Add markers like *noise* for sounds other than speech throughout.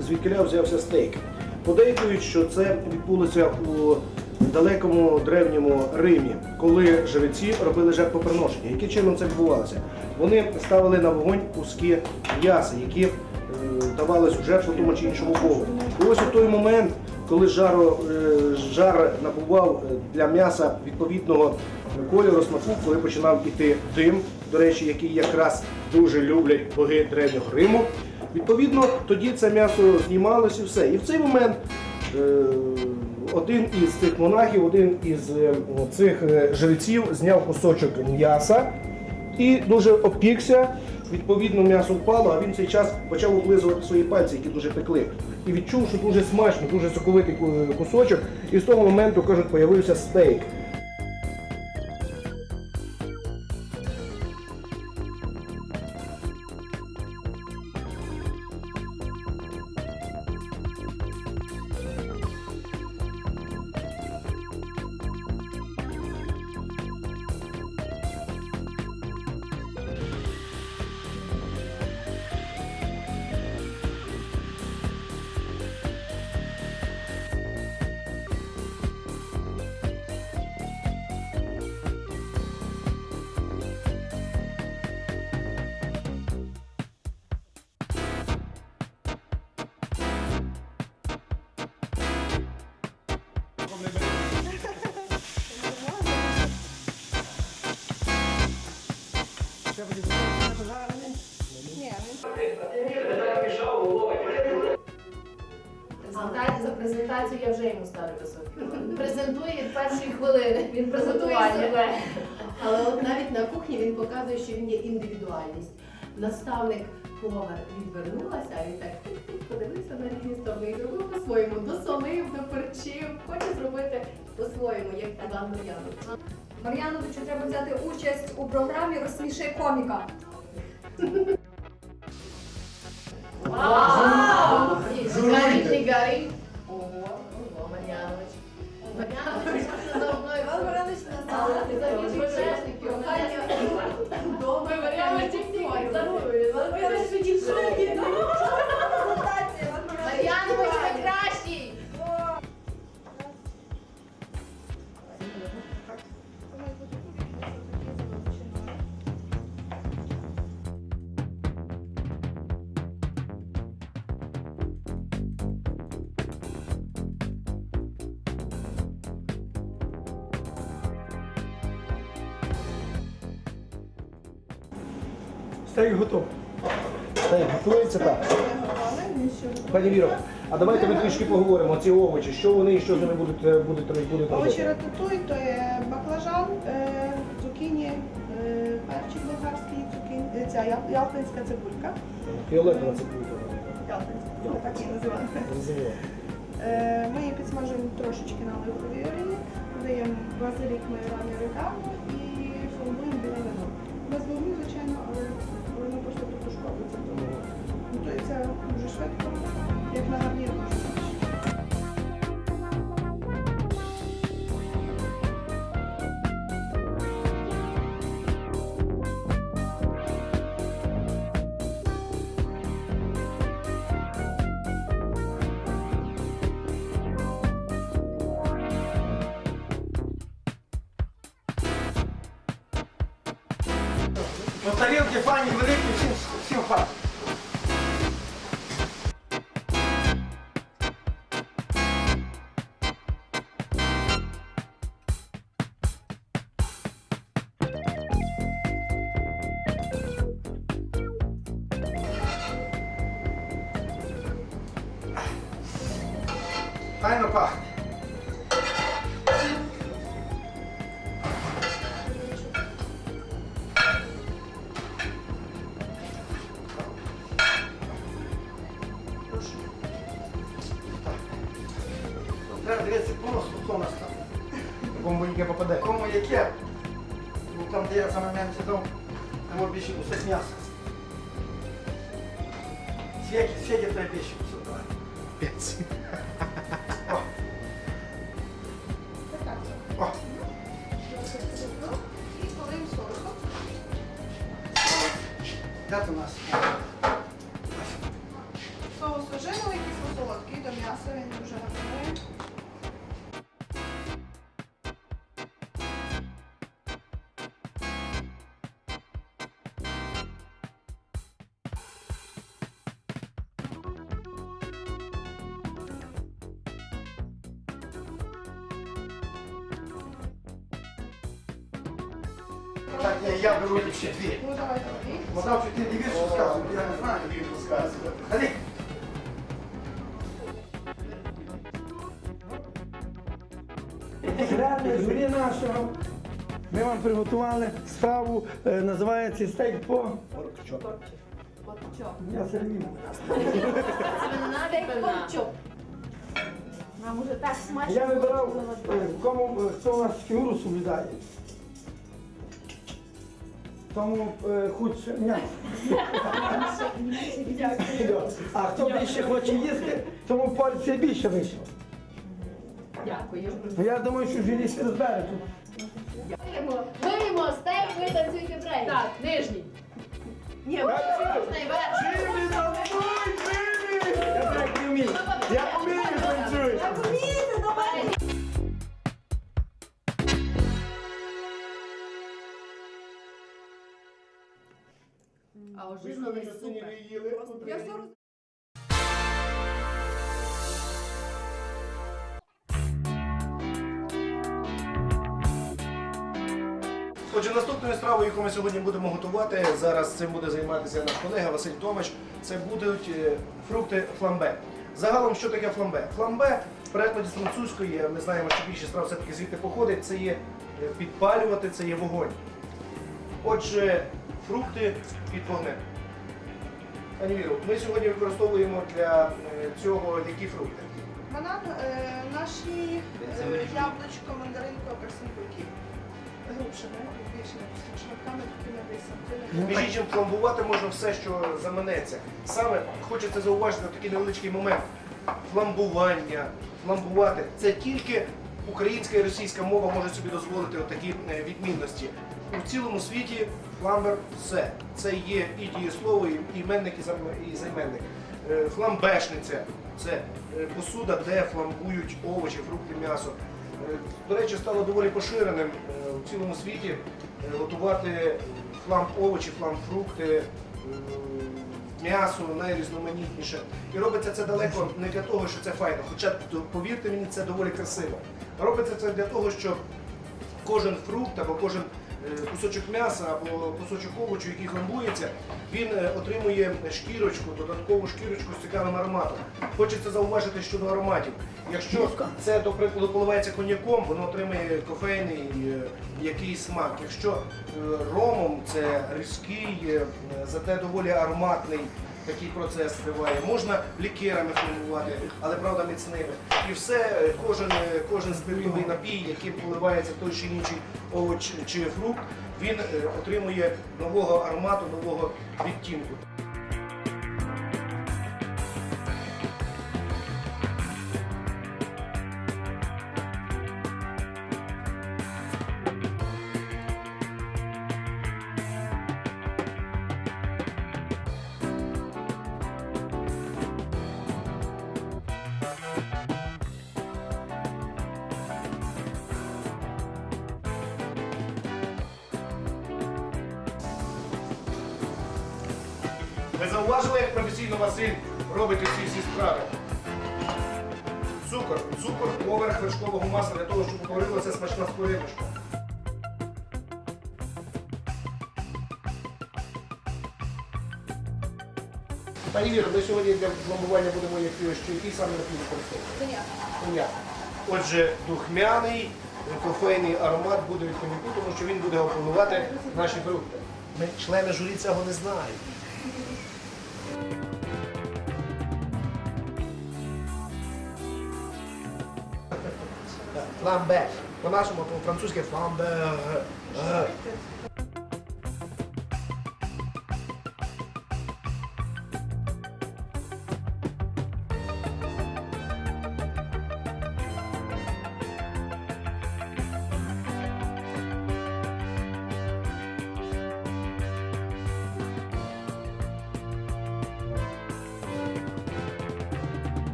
звідкиля взявся стейк. Подейкують, що це відбулося у далекому древньому Римі, коли жреці робили жертвоприношення. Яким чином це відбувалося? Вони ставили на вогонь куски м'яса, які е, давались у жертву тому чи іншому богу. І ось у той момент, коли жаро, е, жар набував е, для м'яса відповідного кольору смаку, коли починав іти дим, до речі, який якраз дуже люблять боги древнього Риму. Відповідно, тоді це м'ясо знімалось і все. І в цей момент е, один із цих монахів, один із е, цих е, жреців зняв кусочок м'яса і дуже опікся. Відповідно, м'ясо впало, а він цей час почав облизувати свої пальці, які дуже пекли. І відчув, що дуже смачно, дуже соковитий кусочок. І з того моменту, кажуть, появився стейк. За презентацію, я вже йому ставлю високі. Презентує від першої хвилини. Він презентує себе. *laughs* Але от навіть на кухні він показує, що він є індивідуальність. Наставник повар відвернулася, а він так подивився на різні сторони зробив по-своєму, досолив, доперчив, хоче зробити по-своєму, як Іван Мар'янович. Мар'яновичу треба взяти участь у програмі Розсміши коміка. Вау! Гарі, не гарі. О, о, Мар'янович. Мар'янович, це за мною. Іван Мар'янович пожежників. Добре, Мар'янович, здоровий. Мар'янович, ви Стейк готовий. Стейк готується так. Пані Віро, а давайте ми трішки поговоримо. Ці овочі, що вони і що з ними будуть, е, будуть, будуть Овочі робити? рататуй то є баклажан, е, цукіні, е, перчик болгарський, цукіні, ця ял- ялтинська цибулька. Фіолетова цибулька. Ялтинська, ми так її називаємо. Ми її підсмажуємо трошечки на оливковій олії, додаємо базилік майоран орегано і формуємо біле вино. Без вогню, звичайно, але воно просто потушковується. Тому готується дуже швидко, як на гарнір тарілки фані великі, всім, всім хватить. Файно пахне. Так, ні, я беру ще дві. Ну давай, давай. Мадам, ти не вірш розказувати, я не знаю, як вірш розказувати. Ходи. Журі нашого. Ми вам приготували страву, е, називається стейк по. Я Сергій. Стейк порчок. Нам уже так смачно. Я вибирав, е, кому е, хто у нас фігуру соблюдає. Тому е, худше м'ясо. А хто більше хоче їсти, тому порція більше вийшла. Дякую. Ну, Я думаю, що журі все розбере тут. Виймо стейк, ви танцюйте брейк. Так, нижній. Ні, верхній, верхній. Я так не вмію. Я А ожиновий супер. Я все роз- Отже, наступною стравою, яку ми сьогодні будемо готувати, зараз цим буде займатися наш колега Василь Томич. Це будуть е, фрукти фламбе. Загалом, що таке фламбе? Фламбе в перекладі з французької, ми знаємо, що більше страв все-таки звідти походить, це є е, підпалювати, це є вогонь. Отже, фрукти під вогнем. Пані Віру, ми сьогодні використовуємо для е, цього які фрукти? Банан, е, наші е, яблучко, мандаринку, апельсинку, які грубшими, шматками, такими десь. Між іншим, фламбувати можна все, що заманеться. Саме хочеться зауважити такий невеличкий момент. Фламбування, фламбувати це тільки українська і російська мова може собі дозволити такі відмінності. У цілому світі фламбер все. Це є і дієслово, і іменник, і займенник. Е, Фламбешниця це е, посуда, де фламбують овочі, фрукти, м'ясо. Е, До речі, стало доволі поширеним у цілому світі готувати фламб овочі, фламб фрукти, м'ясо найрізноманітніше. І робиться це далеко не для того, що це файно. Хоча, повірте мені, це доволі красиво. Робиться це для того, щоб кожен фрукт або кожен кусочок м'яса або кусочок овочу, який фламбується, він е, отримує шкірочку, додаткову шкірочку з цікавим ароматом. Хочеться зауважити щодо ароматів. Якщо це, до прикладу, поливається коньяком, воно отримує кофейний який смак. Якщо е, ромом це різкий, е, зате доволі ароматний. Такий процес триває. Можна лікерами фільмувати, але правда міцними. І все, е, кожен, е, кожен спиртовий напій, яким поливається той чи інший овоч чи фрукт, він е, отримує нового аромату, нового відтінку. Зауважили, як професійно Василь робить усі всі справи? Цукор. Цукор поверх вершкового масла для того, щоб утворилася смачна скориночка. Пані Віро, ми сьогодні для пломбування будемо як- що який саме напій використовувати? Коньяк. Коньяк. Отже, духмяний кофейний аромат буде від коньяку, тому що він буде опанувати наші фрукти. Ми члени журі цього не знають. Фламбе. По-нашому, по-французьки фламбе. Е. Чекай, ну завжди.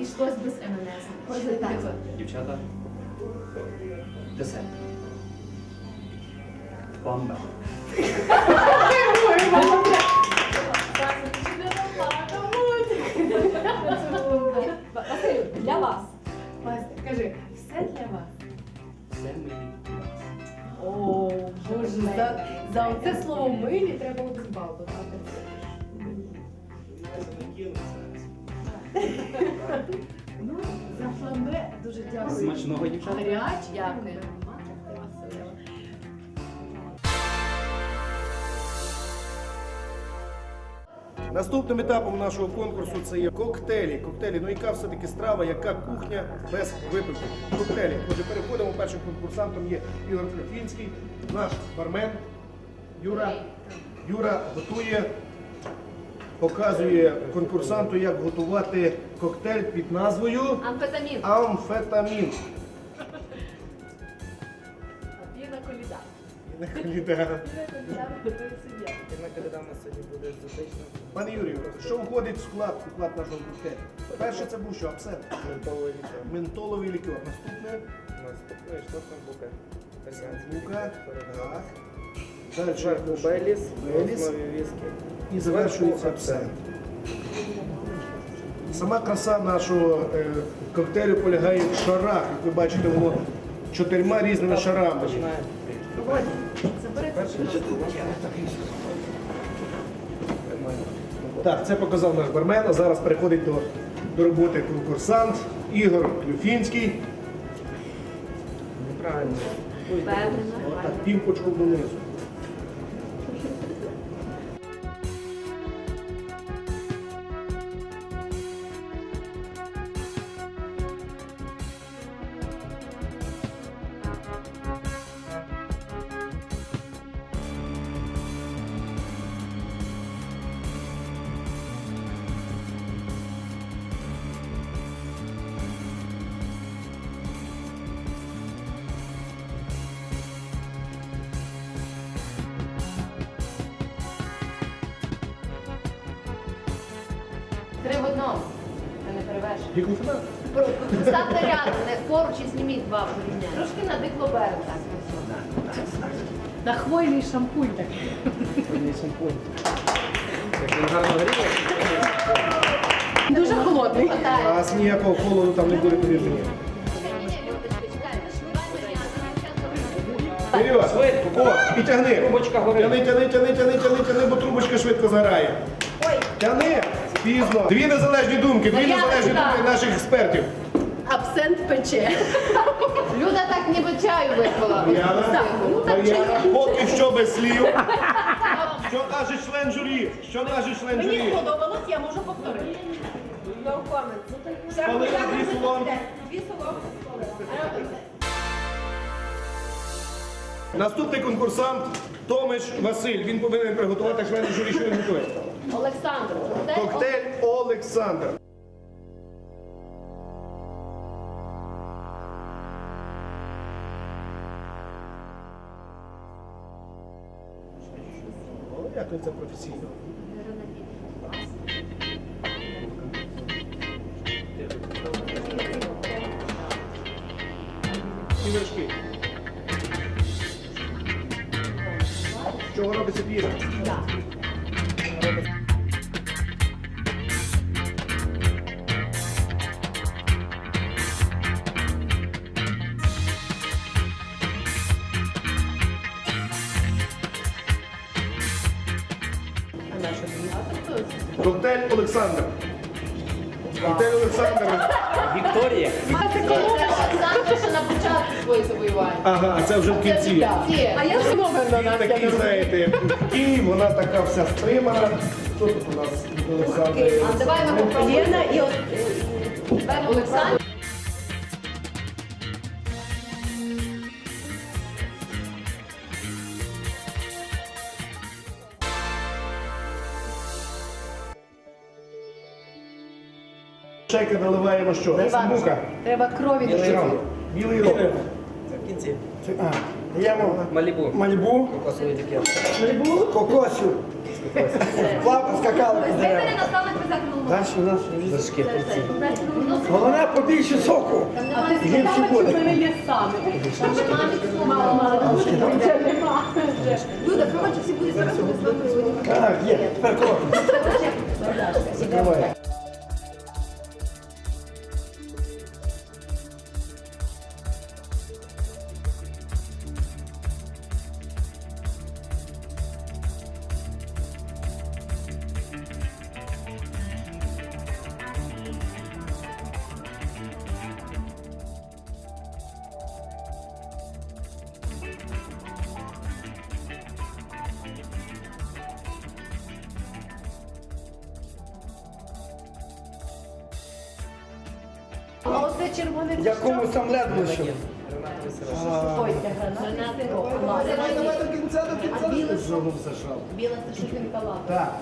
Обійшлось без МНС. Дівчата. Десерт. Бомба. Василю, для вас. Кажи, все для вас. Все мені. О, Боже, за, за оце слово милі треба один бал Ну, за фламбе дуже дякую. Смачного дівчата. Гаряч, дякую. Наступним етапом нашого конкурсу це є коктейлі. Коктейлі, ну яка все-таки страва, яка кухня без випивки. Коктейлі. Отже, переходимо. Першим конкурсантом є Ігор Клюквінський, наш бармен. Юра. Юра готує, показує конкурсанту, як готувати коктейль під назвою Амфетамін. амфетамін. Піна коліда. Лідера. Інна коляда у нас сьогодні буде екзотична. Пане Юрію, що входить в склад, в склад нашого коктейлю? Перше це був що? Абсент. Ментоловий лікер. Ментоловий лікер. Наступне Наступний штатний буке. Звука. Так. Далі Беліс, Беліс. основі віскі. І завершується абсент. Сама краса нашого е, коктейлю полягає в шарах. Як ви бачите, воно чотирма різними шарами. Так, це показав наш бармен, а зараз переходить до, до роботи конкурсант Ігор Клюфінський. Неправильно. Півпочку донизу. Який фінал? Ставте рядом, поруч і зніміть два порівняння. Трошки на диклоберу так. На хвойний шампунь так. Як він гарно гріє. Дуже холодний. А ніякого холоду там не буде. Вперед! Швидко. О, і тягни! Трубочка горить. Тяни, тяни, тяни, тяни, тяни, тяни, бо трубочка швидко згорає. Тяни! Пізно. Дві незалежні думки, дві незалежні думки наших експертів. Абсент пече. Люда так ніби чаю випила. Мар'яна, Ну так Мар'яна, чаю. поки що без слів. Що каже член журі? Що каже член журі? сподобалось, я можу повторити. Спалили дві соломки. Наступний конкурсант Томич Василь. Він повинен приготувати член журі, що він готує. Олександр, Коктейль Олександр. Як це професійно. І вершки. З чого робиться піна? Коктейль Олександр. Коктейль Олександр. Вікторія. Свої завоювання. Ага, а це вже в кінці. А я ж номер на нас. Такі, знаєте, Київ, вона така вся стримана. Що тут у нас Олександр? А давай ми попробуємо. і от Олександр. Шейка наливаємо що? Іван, Треба крові ром. Білий ром. Це- А, Даємо Малібу. мальбу, Кокосовий лікер. кокосів. Плавно скакали по Ви мене наставник везати Далі у нас Вершки. ці. головне побільше соку. І гірше буде. є саме. Люда, коротше, всі будуть зараз. Так, є. Тепер крок. Закривай. А оце Якому сам лед лишив. Ой, це гранати. Давай, давай до кінця, до кінця. А біле що? Біле це що пінкалада. Так.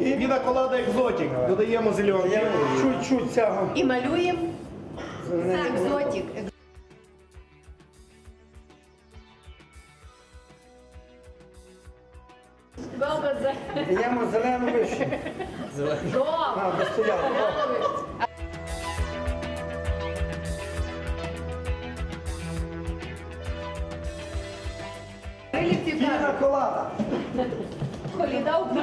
І Віна колада екзотік. Додаємо зеленки. Я чуть-чуть цього. І малюємо екзотик. Даємо зелену вишню. А, достояли. Колада. Коліда у